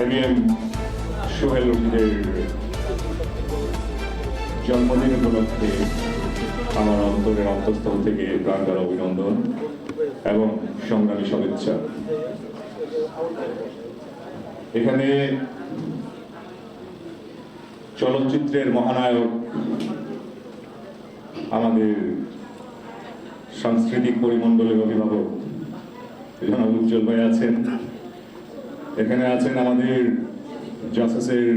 M Sohel রশিদের জন্মদিন উপলক্ষে আমার অন্তরের অন্তঃস্থল থেকে প্রাণদার অভিনন্দন এবং সংগ্রামী শুভেচ্ছা। এখানে চলচ্চিত্রের মহানায়ক আমাদের সাংস্কৃতিক পরিমণ্ডলের অভিভাবক জনাব উজ্জ্বল ভাই আছেন। এখানে আছেন আমাদের জাসাসের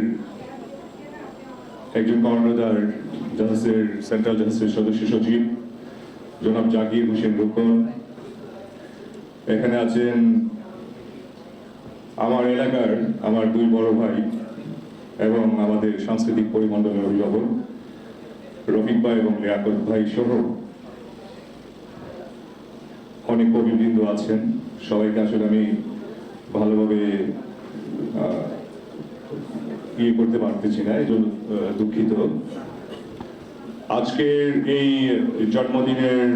একজন কর্ণধার, জাসাসের সেন্ট্রাল জাসাসের সদস্য সচিব, জনাব জাকির হোসেন রুকন। এখানে আছেন আমার এলাকার আমার দুই বড় ভাই এবং আমাদের সাংস্কৃতিক পরিমণ্ডলের অভিভাবক রফিক ভাই এবং লিয়াকত ভাই সহ অনেক কবিবৃন্দ আছেন। সবাইকে আসলে আমি ভালোভাবে ইয়ে করতে পারতেছি না, এই জন্য দুঃখিত। আজকের এই জন্মদিনের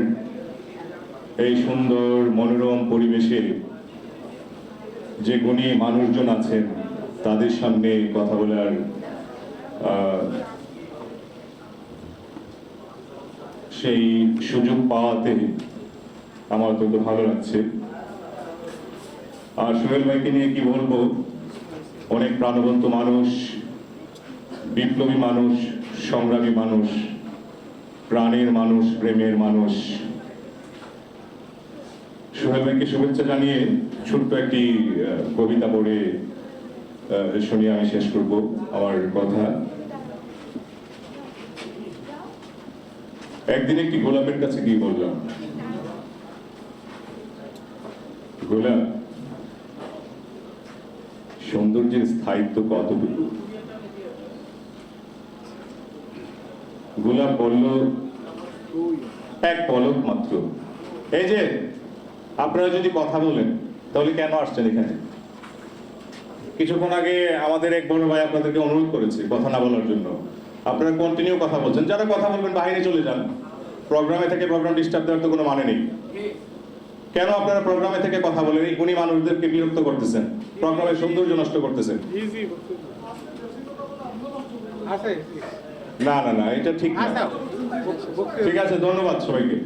এই সুন্দর, মনোরম পরিবেশে যে গুণী মানুষজন আছেন, তাদের সামনে কথা বলার সেই সুযোগ পাওয়াতে আমার অত্যন্ত ভালো লাগছে। আর সোহেল ভাইকে নিয়ে কি বলব? অনেক প্রাণবন্ত মানুষ, বিপ্লবী মানুষ, সংগ্রামী মানুষ, প্রাণের মানুষ, প্রেমের মানুষ। সোহেল ভাইকে শুভেচ্ছা জানিয়ে ছোট্ট একটি কবিতা পড়ে শুনিয়ে আমি শেষ করব আমার কথা। একদিন একটি গোলাপের কাছে গিয়ে বললাম, গোলাপ সৌন্দর্যের স্থায়িত্ব কতটুকু? গোলাপ বলল, এক পলক মাত্র। এই যে, আপনারা যদি কথা বলেন, তাহলে কেন আসছেন এখানে? কিছুক্ষণ আগে আমাদের এক বড় ভাই আপনাদেরকে অনুরোধ করেছে কথা না বলার জন্য। আপনারা কন্টিনিউ কথা বলছেন। যারা কথা বলবেন, বাইরে চলে যান। প্রোগ্রামে থেকে প্রোগ্রাম ডিস্টার্ব দেওয়ার তো কোনো মানে নেই। কেন আপনারা প্রোগ্রামে থেকে কথা বলেন? এই গুণী মানুষদেরকে বিরক্ত করতেছেন। প্রোগ্রামের সৌন্দর্য নষ্ট করতেছেন। না না না এটা ঠিক না। আচ্ছা ঠিক আছে ধন্যবাদ সবাইকে।